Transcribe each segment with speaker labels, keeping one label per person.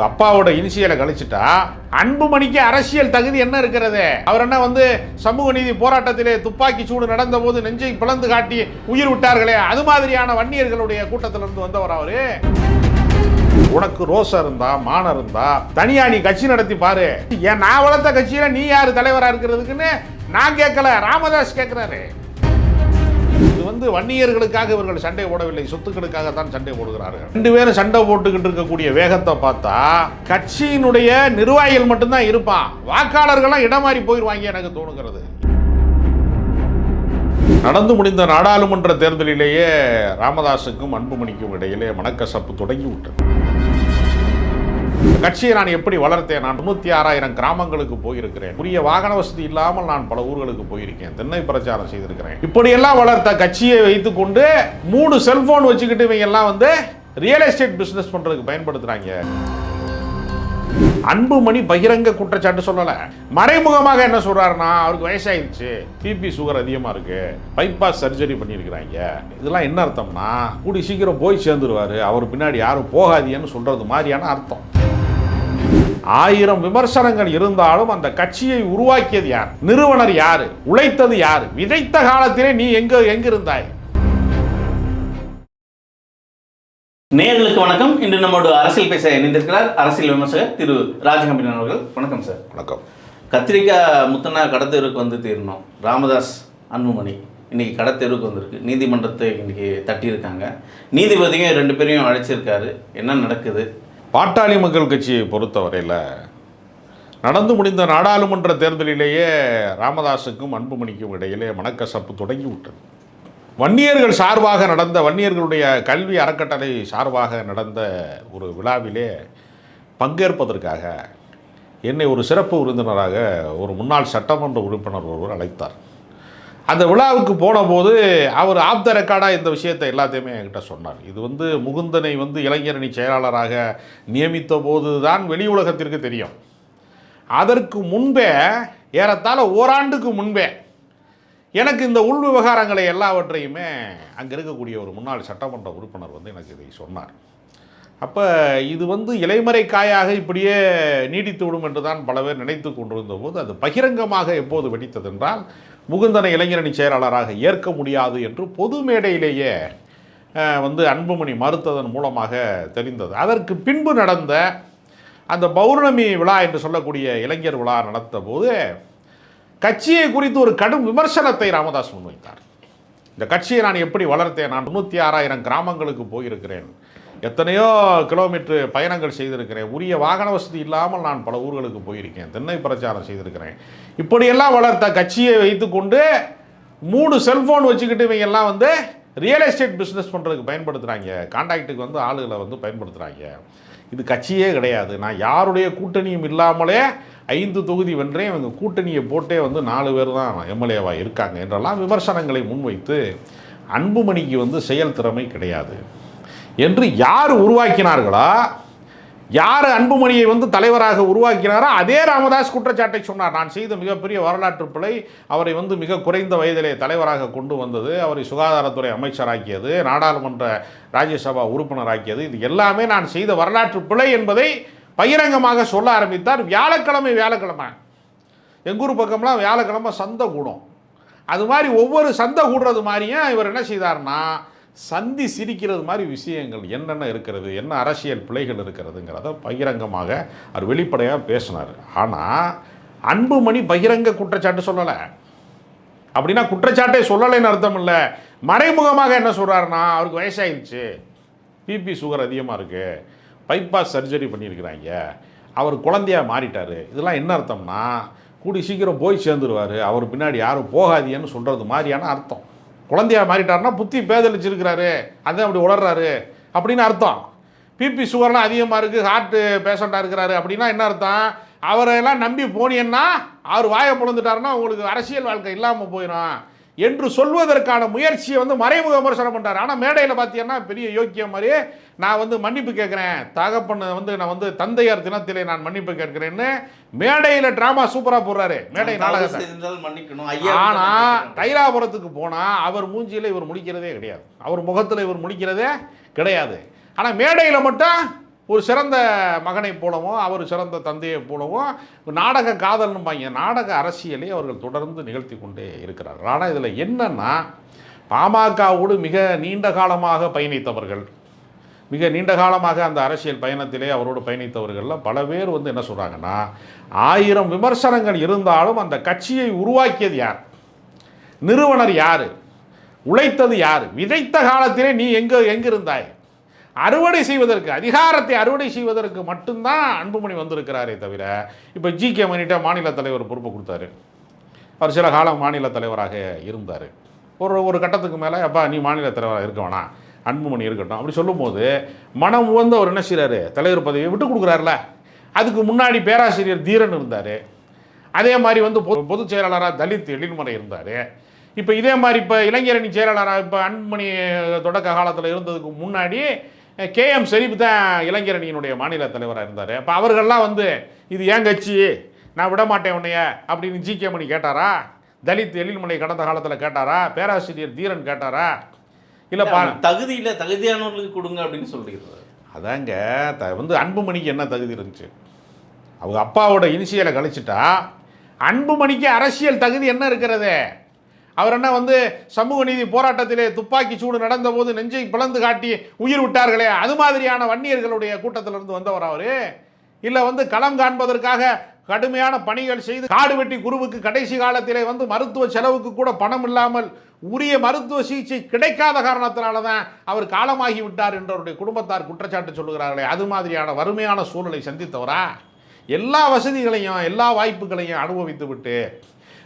Speaker 1: உங்கள் அப்பாவோட இனிஷியலை கழிச்சிட்டா அன்புமணிக்கு அரசியல் தகுதி என்ன இருக்கிறது? அவர் என்ன வந்து சமூக நீதி போராட்டத்திலே துப்பாக்கி சூடு நடந்த போது நெஞ்சை பிளந்து காட்டி உயிர் விட்டார்களே அது மாதிரியான வன்னியர்களுடைய கூட்டத்திலிருந்து வந்தவர் அவரு. உனக்கு ரோசம் இருந்தா மானம் இருந்தா தனியா நீ கட்சி நடத்தி பாரு. ஏன் நான் வளர்த்த கட்சியில நீ யாரு தலைவரா இருக்கிறதுக்குன்னு நான் கேட்கல ராமதாஸ் கேட்கிறாரு. இது வந்து வன்னியர்களுக்காக இவர்கள் சண்டை போடவில்லை. சொத்துக்களுக்காக தான் சண்டை போடுகிறார்கள். ரெண்டு பேரும் சண்டை போட்டுக்கிட்டு இருக்கக்கூடிய வேகத்தை பார்த்தா கட்சியினுடைய நிர்வாகிகள் மட்டும்தான் இருப்பான். வாக்காளர்கள்லாம் இடமாறி போயிடுவாங்க எனக்கு தோணுகிறது. நடந்து முடிந்த நாடாளுமன்ற தேர்தலிலேயே ராமதாஸுக்கும் அன்புமணிக்கும் இடையிலே மனக்கசப்பு தொடங்கி விட்டது கட்சியை நான் எப்படி வளர்த்தேன்? நான் தொண்ணூற்றி ஆறாயிரம் கிராமங்களுக்கு போயிருக்கிறேன். உரிய வாகன வசதி இல்லாமல் நான் பல ஊர்களுக்கு போயிருக்கேன். தென்னை பிரச்சாரம் செய்திருக்கிறேன். இப்படியெல்லாம் வளர்த்த கட்சியை வைத்துக்கொண்டு மூணு செல்போன் வச்சுக்கிட்டு இவங்க எல்லாம் வந்து ரியல் எஸ்டேட் பிசினஸ் பண்றதுக்கு பயன்படுத்துறாங்க. அன்புமணி பகிரங்க குற்றச்சாட்டு சொல்லல. மறைமுகமாக என்ன சொல்றாருன்னா அவருக்கு வயசாயிருச்சு. பிபி சுகர் அதிகமா இருக்கு. பைபாஸ் சர்ஜரி பண்ணியிருக்கிறாங்க. இதெல்லாம் என்ன அர்த்தம்னா கூடி சீக்கிரம் போய் சேர்ந்துருவாரு. அவர் பின்னாடி யாரும் போகாதீங்கன்னு சொல்றது மாதிரியான அர்த்தம். ஆயிரம் விமர்சனங்கள் இருந்தாலும் அந்த கட்சியை உருவாக்கியது யார்? நிறுவனர் யாரு? உழைத்தது யாரு? விதைத்த காலத்திலே நீ எங்க எங்க இருந்தாய்
Speaker 2: நேயர்களுக்கு வணக்கம். இன்று நம்மோடு அரசியல் பேச இணைந்திருக்கிறார் அரசியல் விமர்சகர் திரு ராஜகம்பீரன் அவர்கள். வணக்கம் சார்.
Speaker 1: வணக்கம்.
Speaker 2: கத்திரிக்காய் முத்தனா கடத்தெருவுக்கு வந்து தீரணும். ராமதாஸ் அன்புமணி இன்னைக்கு கடத்தெருவுக்கு வந்திருக்கு. நீதிமன்றத்தை இன்னைக்கு தட்டியிருக்காங்க. நீதிபதியும் ரெண்டு பேரையும் அழைச்சிருக்காரு. என்ன நடக்குது?
Speaker 1: பாட்டாளி மக்கள் கட்சியை பொறுத்தவரையில் நடந்து முடிந்த நாடாளுமன்ற தேர்தலிலேயே ராமதாஸுக்கும் அன்புமணிக்கும் இடையிலே மனக்கசப்பு தொடங்கி விட்டது வன்னியர்கள் சார்பாக நடந்த வன்னியர்களுடைய கல்வி அறக்கட்டளை சார்பாக நடந்த ஒரு விழாவிலே பங்கேற்பதற்காக என்னை ஒரு சிறப்பு விருந்தினராக ஒரு முன்னாள் சட்டமன்ற உறுப்பினர் ஒருவர் அழைத்தார். அந்த விழாவுக்கு போனபோது அவர் ஆப்த த ரெக்கார்டாக இந்த விஷயத்தை எல்லாத்தையுமே என்கிட்ட சொன்னார். இது வந்து முகுந்தனை வந்து இளைஞரணி செயலாளராக நியமித்த போது தான் வெளி உலகத்திற்கு தெரியும். அதற்கு முன்பே ஏறத்தாழ ஓராண்டுக்கு முன்பே எனக்கு இந்த உள் விவகாரங்களை எல்லாவற்றையுமே அங்கே இருக்கக்கூடிய ஒரு முன்னாள் சட்டமன்ற உறுப்பினர் வந்து எனக்கு இதை சொன்னார். அப்போ இது வந்து இலைமறை காயாக இப்படியே நீடித்து விடும் என்று தான் பல பேர் நினைத்து கொண்டிருந்த போது அது பகிரங்கமாக எப்போது வெடித்ததென்றால் முகுந்தனை இளைஞரணி செயலாளராக ஏற்க முடியாது என்று பொது மேடையிலேயே வந்து அன்புமணி மறுத்ததன் மூலமாக தெரிந்தது. அதற்கு பின்பு நடந்த அந்த பௌர்ணமி விழா என்று சொல்லக்கூடிய இளைஞர் விழா நடத்த போது கட்சியை குறித்து ஒரு கடும் விமர்சனத்தை ராமதாஸ் முன்வைத்தார். இந்த கட்சியை நான் எப்படி வளர்த்தேன்? நான் தொண்ணூற்றி ஆறாயிரம் கிராமங்களுக்கு போயிருக்கிறேன். எத்தனையோ கிலோமீட்டர் பயணங்கள் செய்திருக்கிறேன். உரிய வாகன வசதி இல்லாமல் நான் பல ஊர்களுக்கு போயிருக்கேன். தென்னை பிரச்சாரம் செய்திருக்கிறேன். இப்படியெல்லாம் வளர்த்த கட்சியை வைத்துக்கொண்டு மூணு செல்ஃபோன் வச்சுக்கிட்டு இவங்க எல்லாம் வந்து ரியல் எஸ்டேட் பிஸ்னஸ் பண்ணுறதுக்கு பயன்படுத்துகிறாங்க கான்டாக்டுக்கு வந்து ஆளுகளை வந்து பயன்படுத்துகிறாங்க இது கட்சியே கிடையாது. நான் யாருடைய கூட்டணியும் இல்லாமலே ஐந்து தொகுதி வென்றேன் இவங்க கூட்டணியை போட்டே வந்து நாலு பேர் தான் எம்எல்ஏவாக இருக்காங்க என்றெல்லாம் விமர்சனங்களை முன்வைத்து அன்புமணிக்கு வந்து செயல் திறமை கிடையாது. என்று யார் உருவாக்கினார்களோ? யார் அன்புமணியை வந்து தலைவராக உருவாக்கினாரோ? அதே ராமதாஸ் குற்றச்சாட்டை சொன்னார். நான் செய்த மிகப்பெரிய வரலாற்று பிழை அவரை வந்து மிக குறைந்த வயதிலே தலைவராக கொண்டு வந்தது. அவரை சுகாதாரத்துறை அமைச்சராக்கியது நாடாளுமன்ற ராஜ்யசபா உறுப்பினராக்கியது. இது எல்லாமே நான் செய்த வரலாற்று பிழை என்பதை பகிரங்கமாக சொல்ல ஆரம்பித்தார். வியாழக்கிழமை வியாழக்கிழமை. எங்கூர் பக்கம்லாம் வியாழக்கிழமை சந்தை கூடும். அது மாதிரி ஒவ்வொரு சந்தை கூடுறது மாதிரியும் இவர் என்ன செய்தார்னா சந்தி சிரிக்கிறது மாதிரி விஷயங்கள் என்னென்ன இருக்கிறது என்ன அரசியல் பிழைகள் இருக்கிறதுங்கிறத பகிரங்கமாக அவர் வெளிப்படையாக பேசினார். ஆனால் அன்புமணி பகிரங்க குற்றச்சாட்டு சொல்லலை. அப்படின்னா குற்றச்சாட்டை சொல்லலைன்னு அர்த்தம் இல்லை. மறைமுகமாக என்ன சொல்கிறாருன்னா அவருக்கு வயசாகிடுச்சு பிபி சுகர் அதிகமாக இருக்குது பைபாஸ் சர்ஜரி பண்ணியிருக்கிறாங்க. அவர் குழந்தையாக மாறிட்டார். இதெல்லாம் என்ன அர்த்தம்னா கூடி சீக்கிரம் போய் சேர்ந்துருவார். அவர் பின்னாடி யாரும் போகாதீங்கன்னு சொல்கிறது மாதிரியான அர்த்தம். குழந்தையா மாறிட்டாருன்னா புத்தி பேதளிச்சிருக்கிறாரு அதான் அப்படி உளர்றாரு. அப்படின்னு அர்த்தம். பிபி சுகர்லாம் அதிகமாக இருக்குது ஹார்ட்டு பேஷண்ட்டாக இருக்கிறாரு அப்படின்னா என்ன அர்த்தம்? அவரையெல்லாம் நம்பி போனீங்கன்னா அவர் வாயை பிளந்துட்டாருன்னா உங்களுக்கு அரசியல் வாழ்க்கை இல்லாமல் போயிடும் என்று சொல்வதற்கான முயற்சியை வந்து மறைமுக விமர்சனம் பண்ணுறாரு ஆனால் மேடையில் பார்த்தீங்கன்னா பெரிய யோக்கியம் மாதிரி நான் வந்து மன்னிப்பு கேட்குறேன். தகப்பன் வந்து நான் வந்து தந்தையார் தினத்திலே நான் மன்னிப்பு கேட்கிறேன்னு மேடையில் ட்ராமா சூப்பராக போடுறாரு. மேடை நாடகத்தை.
Speaker 2: செய்திருந்தால் மன்னிக்கணும். ஐயா
Speaker 1: ஆனா
Speaker 2: மன்னிக்கணும்.
Speaker 1: தைலாபுரத்துக்கு போனா அவர் மூஞ்சியில இவர் முடிக்கிறதே கிடையாது. அவர் முகத்துல இவர் முடிக்கிறதே கிடையாது. ஆனா மேடையில மட்டும் ஒரு சிறந்த மகனைப் போலவும் அவர் சிறந்த தந்தையை போலவும் நாடக காதல்னுபாங்க நாடக அரசியலை அவர்கள் தொடர்ந்து நிகழ்த்தி கொண்டே இருக்கிறார்கள். ஆனால் இதில் என்னன்னா பாமகவோடு மிக நீண்ட காலமாக பயணித்தவர்கள் மிக நீண்ட காலமாக அந்த அரசியல் பயணத்திலே அவரோடு பயணித்தவர்களில் பல பேர் வந்து என்ன சொல்கிறாங்கன்னா ஆயிரம் விமர்சனங்கள் இருந்தாலும் அந்த கட்சியை உருவாக்கியது யார்? நிறுவனர் யார்? உழைத்தது யார்? விதைத்த காலத்திலே நீ எங்கே எங்கிருந்தாய்? அறுவடை செய்வதற்கு அதிகாரத்தை அறுவடை செய்வதற்கு மட்டும்தான் அன்புமணி வந்திருக்கிறாரே தவிர இப்போ ஜி கே மணிட்ட மாநில தலைவர் பொறுப்பு கொடுத்தாரு. அவர் சில காலம் மாநில தலைவராக இருந்தார். ஒரு ஒரு கட்டத்துக்கு மேலே அப்பா நீ மாநில தலைவராக இருக்க வேணாம். அன்புமணி இருக்கட்டும். அப்படி சொல்லும்போது மனம் உவந்து அவர் என்ன செய்கிறாரு தலைவர் பதவியை விட்டு கொடுக்குறாருல. அதுக்கு முன்னாடி பேராசிரியர் தீரன் இருந்தார். அதே மாதிரி வந்து பொது பொதுச் செயலாளராக தலித் எழில்முறை இருந்தார். இப்போ இதே மாதிரி இப்போ இளைஞரணி செயலாளராக இப்போ அன்புமணி தொடக்க காலத்தில் இருந்ததுக்கு முன்னாடி கே எம் ஷெரீப் தான் இளைஞரணியினுடைய மாநில தலைவராக இருந்தார். அப்போ அவர்கள்லாம் வந்து இது ஏன் கட்சி? நான் விட மாட்டேன் உன்னைய அப்படின்னு ஜி கே மணி கேட்டாரா? தலித் எழில்மலை கடந்த காலத்தில் கேட்டாரா? பேராசிரியர் தீரன் கேட்டாரா? இல்லைப்பா
Speaker 2: தகுதியில தகுதியானவர்களுக்கு கொடுங்க அப்படின்னு சொல்லிடுறாரு
Speaker 1: அதாங்க த வந்து அன்புமணிக்கு என்ன தகுதி இருந்துச்சு? அவங்க அப்பாவோட இனிஷியலை கழிச்சிட்டா அன்புமணிக்கு அரசியல் தகுதி என்ன இருக்கிறது? அவர் என்ன வந்து சமூக நீதி போராட்டத்திலே துப்பாக்கி சூடு நடந்தபோது நெஞ்சை பிளந்து காட்டி உயிர் விட்டார்களே அது மாதிரியான வன்னியர்களுடைய கூட்டத்திலிருந்து வந்தவர் அவர். இல்லை வந்து களம் காண்பதற்காக கடுமையான பணிகள் செய்து காடு வெட்டி குருவுக்கு கடைசி காலத்திலே வந்து மருத்துவ செலவுக்கு கூட பணம் இல்லாமல் உரிய மருத்துவ சிகிச்சை கிடைக்காத காரணத்தினால தான் அவர் காலமாகி விட்டார் என்றவருடைய குடும்பத்தார் குற்றச்சாட்டு சொல்லுகிறார்களே அது மாதிரியான வறுமையான சூழலை சந்தித்தவரா? எல்லா வசதிகளையும் எல்லா வாய்ப்புகளையும் அனுபவித்து விட்டு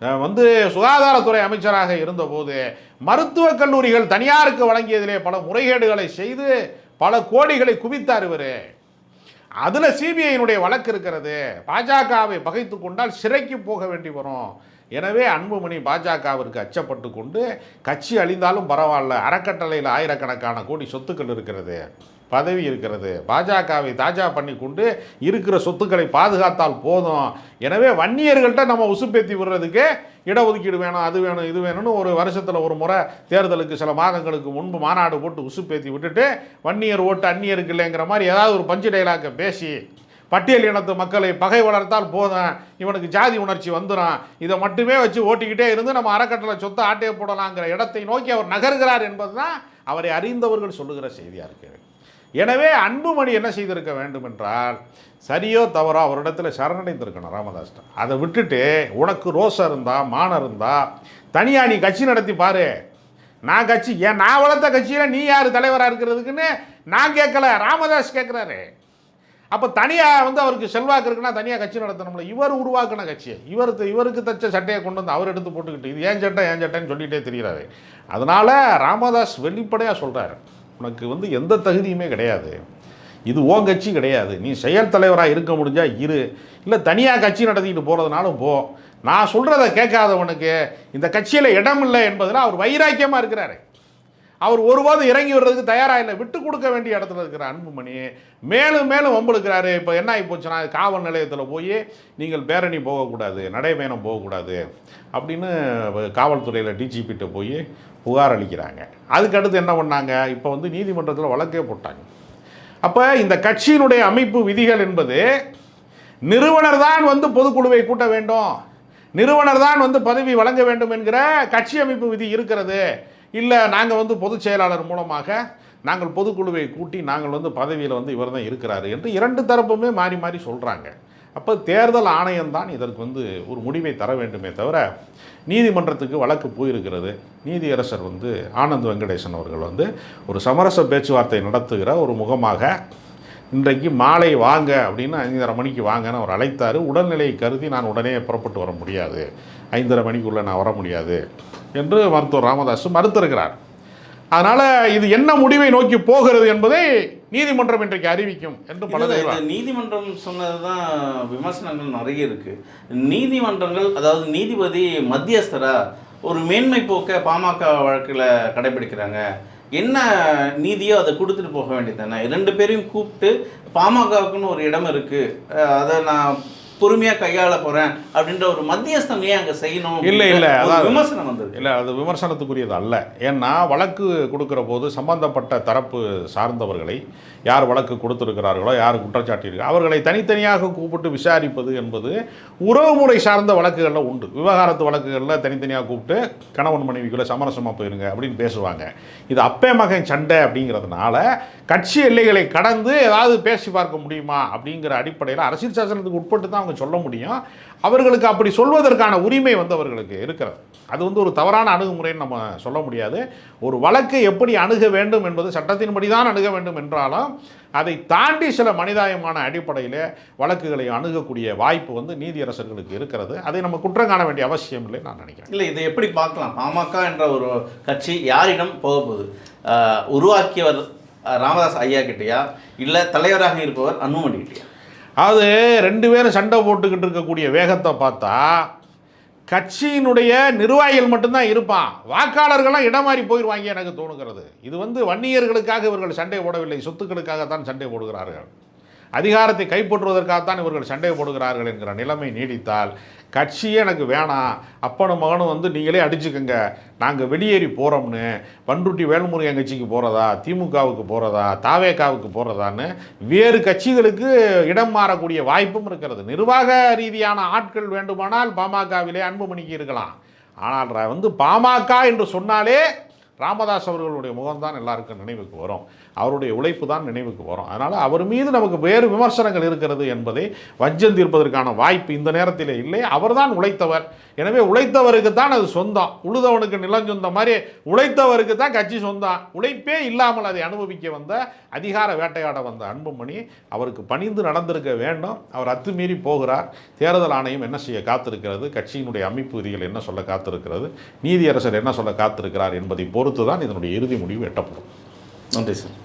Speaker 1: வந்து சுகாதாரத்துறை அமைச்சராக இருந்தபோது மருத்துவக் கல்லூரிகள் தனியாருக்கு வழங்கியதிலே பல முறைகேடுகளை செய்து பல கோடிகளை குவித்தார் இவர். அதில் சிபிஐயினுடைய வழக்கு இருக்கிறது. பாஜகவை பகைத்து கொண்டால் சிறைக்கு போக வேண்டி வரும். எனவே அன்புமணி பாஜகவிற்கு அச்சப்பட்டு கொண்டு கட்சி அழிந்தாலும் பரவாயில்ல. அறக்கட்டளையில் ஆயிரக்கணக்கான கோடி சொத்துக்கள் இருக்கிறது. பதவி இருக்கிறது. பாஜகவை தாஜா பண்ணி கொண்டு இருக்கிற சொத்துக்களை பாதுகாத்தால் போதும். எனவே வன்னியர்கள்ட்ட நம்ம உசுப்பேத்தி விடுறதுக்கு இடஒதுக்கீடு வேணும் அது வேணும் இது வேணும்னு ஒரு வருஷத்தில் ஒரு முறை தேர்தலுக்கு சில மாதங்களுக்கு முன்பு மாநாடு போட்டு உசுப்பேத்தி விட்டுட்டு வன்னியர் ஓட்டு அந்நியருக்கு இல்லைங்கிற மாதிரி ஏதாவது ஒரு பஞ்சு டைலாக்கை பேசி பட்டியல் இனத்து மக்களை பகை வளர்த்தால் போதும். இவனுக்கு ஜாதி உணர்ச்சி வந்துடும் இதை மட்டுமே வச்சு ஓட்டிக்கிட்டே இருந்து நம்ம அறக்கட்டளை சொத்தை ஆட்டையை போடலாங்கிற இடத்தை நோக்கி அவர் நகர்கிறார் என்பதுதான் அவரை அறிந்தவர்கள் சொல்லுகிற செய்தியாக இருக்கிறது. எனவே அன்புமணி என்ன செய்திருக்க வேண்டும் என்றால் சரியோ தவறோ அவரிடத்தில் சரணடைந்திருக்கணும் ராமதாஸ் அதை விட்டுட்டு உனக்கு ரோசா இருந்தா மானம் இருந்தா தனியாக நீ கட்சி நடத்தி பாரு. நான் கட்சி ஏன் நான் வளர்த்த கட்சியில் நீ யார் தலைவராக இருக்கிறதுக்குன்னு நான் கேட்கல ராமதாஸ் கேட்குறாரு. அப்போ தனியாக வந்து அவருக்கு செல்வாக்கு இருக்குன்னா தனியாக கட்சி நடத்தணும்ல. இவர் உருவாக்கின கட்சி. இவர் இவருக்கு தச்ச சட்டையை கொண்டு வந்து அவர் எடுத்து போட்டுக்கிட்டு இது ஏன் சட்டை ஏன் சட்டைன்னு சொல்லிகிட்டே தெரிகிறாரு அதனால் ராமதாஸ் வெளிப்படையாக சொல்கிறாரு உனக்கு வந்து எந்த தகுதியுமே கிடையாது. இது ஓன் கட்சி கிடையாது. நீ செயல் தலைவராக இருக்க முடிஞ்சால் இரு. இல்லை தனியாக கட்சி நடத்திக்கிட்டு போகிறதுனாலும் போ. நான் சொல்கிறத கேட்காதவனுக்கு இந்த கட்சியில் இடம் இல்லை என்பதில் அவர் வைராக்கியமாக இருக்கிறாரு. அவர் ஒருபோதும் இறங்கி வர்றதுக்கு தயாராக இல்லை. விட்டு கொடுக்க வேண்டிய இடத்துல இருக்கிற அன்புமணி மேலும் மேலும் வம்பெடுக்கிறாரு இப்போ என்ன ஆகி போச்சுன்னா காவல் நிலையத்தில் போய் நீங்கள் பேரணி போகக்கூடாது நடைபயணம் போகக்கூடாது அப்படின்னு காவல்துறையில் டிஜிபிட்ட போய் புகார் அளிக்கிறாங்க. அதுக்கடுத்து என்ன பண்ணாங்க? இப்போ வந்து நீதிமன்றத்தில் வழக்கே போட்டாங்க. அப்போ இந்த கட்சியினுடைய அமைப்பு விதிகள் என்பது நிறுவனர் தான் வந்து பொதுக்குழுவை கூட்ட வேண்டும். நிறுவனர் தான் வந்து பதவி வழங்க வேண்டும் என்கிற கட்சி அமைப்பு விதி இருக்கிறது. இல்லை நாங்கள் வந்து பொதுச் செயலாளர் மூலமாக நாங்கள் பொதுக்குழுவை கூட்டி நாங்கள் வந்து பதவியில் வந்து இவர் தான் இருக்கிறாரு என்று இரண்டு தரப்புமே மாறி மாறி சொல்கிறாங்க அப்போ தேர்தல் ஆணையம் தான் இதற்கு வந்து ஒரு முடிவை தர வேண்டுமே தவிர நீதிமன்றத்துக்கு வழக்கு போயிருக்கிறது. நீதியரசர் வந்து ஆனந்த் வெங்கடேசன் அவர்கள் வந்து ஒரு சமரச பேச்சுவார்த்தை நடத்துகிற ஒரு முகமாக இன்றைக்கு மாலை வாங்க அப்படின்னு ஐந்தரை மணிக்கு வாங்கன்னு அவர் அழைத்தார். உடல்நிலையை கருதி நான் உடனே புறப்பட்டு வர முடியாது. ஐந்தரை மணிக்குள்ளே நான் வர முடியாது. என்று மருத்துவர் ராமதாஸ் மறுத்திருக்கிறார். அதனால் இது என்ன முடிவை நோக்கி போகிறது என்பதை நீதிமன்றம் இன்றைக்கு அறிவிக்கும் என்று பல
Speaker 2: நீதிமன்றம் சொன்னதுதான் விமர்சனங்கள் நிறைய இருக்கு. நீதிமன்றங்கள் அதாவது நீதிபதி மத்தியஸ்தரா ஒரு மேன்மை போக்க பாமக வழக்கில் கடைபிடிக்கிறாங்க. என்ன நீதியோ அதை கொடுத்துட்டு போக வேண்டியது தானே? ரெண்டு பேரையும் கூப்பிட்டு பாமகவுக்குன்னு ஒரு இடம் இருக்கு. அஹ் அதை நான் பொறுமையாக கையாள போகிறேன் அப்படின்ற ஒரு மத்தியஸ்தம் ஏன் அங்கே செய்யணும்
Speaker 1: இல்ல, இல்ல, அதாவது-
Speaker 2: விமர்சனம் வந்தது.
Speaker 1: இல்லை அது விமர்சனத்துக்குரியது அல்ல. ஏன்னா வழக்கு கொடுக்குற போது சம்பந்தப்பட்ட தரப்பு சார்ந்தவர்களை யார் வழக்கு கொடுத்துருக்கிறார்களோ யார் குற்றச்சாட்டியிருக்கோ அவர்களை தனித்தனியாக கூப்பிட்டு விசாரிப்பது என்பது உறவுமுறை சார்ந்த வழக்குகளில் உண்டு. விவகாரத்து வழக்குகளில் தனித்தனியாக கூப்பிட்டு கணவன் மனைவிக்குள்ளே சமரசமாக போயிருங்க அப்படின்னு பேசுவாங்க. இது அப்பே மகன் சண்டை அப்படிங்கிறதுனால கட்சி எல்லைகளை கடந்து ஏதாவது பேசி பார்க்க முடியுமா அப்படிங்கிற அடிப்படையில் அரசியல் சாசனத்துக்கு உட்பட்டு தான் அவங்க சொல்ல முடியும். அவர்களுக்கு அப்படி சொல்வதற்கான உரிமை வந்து அவர்களுக்கு இருக்கிறது. அது வந்து ஒரு தவறான அணுகுமுறைன்னு நம்ம சொல்ல முடியாது. ஒரு வழக்கை எப்படி அணுக வேண்டும் என்பது சட்டத்தின்படி தான் அணுக வேண்டும் என்றாலும் அதை தாண்டி சில மனிதாயமான அடிப்படையில் வழக்குகளை அணுகக்கூடிய வாய்ப்பு வந்து நீதியரசர்களுக்கு இருக்கிறது. அதை நம்ம குற்றம் காண வேண்டிய அவசியம் இல்லை நான் நினைக்கிறேன்.
Speaker 2: இல்லை இதை எப்படி பார்க்கலாம்? பாமக என்ற ஒரு கட்சி யாரிடம் போக போகுது? உருவாக்கியவர் ராமதாஸ் ஐயா கிட்டயா? இல்லை தலைவராக இருப்பவர் அன்புமணி கிட்டயா?
Speaker 1: அது ரெண்டு பேரும் சண்டை போட்டுக்கிட்டு இருக்கக்கூடிய வேகத்தை பார்த்தா கட்சியினுடைய நிர்வாகிகள் மட்டும்தான் இருப்பான். வாக்காளர்கள்லாம் இடமாறி போயிடுவாங்க எனக்கு தோணுகிறது. இது வந்து வன்னியர்களுக்காக இவர்கள் சண்டை போடவில்லை சொத்துக்களுக்காகத்தான் சண்டை போடுகிறார்கள். அதிகாரத்தை கைப்பற்றுவதற்காகத்தான் இவர்கள் சண்டை போடுகிறார்கள் என்கிற நிலைமை நீடித்தால் கட்சியே எனக்கு வேணாம். அப்பனும் மகனும் வந்து நீங்களே அடிச்சுக்கோங்க. நாங்கள் வெளியேறி போகிறோம்னு பன்ருட்டி வேல்முருகன் கட்சிக்கு போகிறதா திமுகவுக்கு போகிறதா தாவேகாவுக்கு போகிறதான்னு வேறு கட்சிகளுக்கு இடம் மாறக்கூடிய வாய்ப்பும் இருக்கிறது. நிர்வாக ரீதியான ஆட்கள் வேண்டுமானால் பாமகவிலே அன்புமணிக்கு இருக்கலாம். ஆனால் வந்து பாமக என்று சொன்னாலே ராமதாஸ் அவர்களுடைய முகம்தான் எல்லாருக்கும் நினைவுக்கு வரும். அவருடைய உழைப்பு தான் நினைவுக்கு வரும். அதனால் அவர் மீது நமக்கு வேறு விமர்சனங்கள் இருக்கிறது என்பதை வஞ்சம் தீர்ப்பதற்கான வாய்ப்பு இந்த நேரத்தில் இல்லை. அவர்தான் உழைத்தவர். எனவே உழைத்தவருக்கு தான் அது சொந்தம். உழுதவனுக்கு நிலம் சொந்த மாதிரி உழைத்தவருக்கு தான் கட்சி சொந்தம். உழைப்பே இல்லாமல் அதை அனுபவிக்க வந்த அதிகார வேட்டையாட வந்த அன்புமணி அவருக்கு பணிந்து நடந்திருக்க வேண்டும். அவர் அத்துமீறி போகிறார். தேர்தல் ஆணையம் என்ன செய்ய காத்திருக்கிறது? கட்சியினுடைய அமைப்பு விதிகள் என்ன சொல்ல காத்திருக்கிறது? நீதியரசர் என்ன சொல்ல காத்திருக்கிறார் என்பதை பொறுத்து தான் இதனுடைய இறுதி முடிவு எட்டப்படும்.
Speaker 2: நன்றி சார்.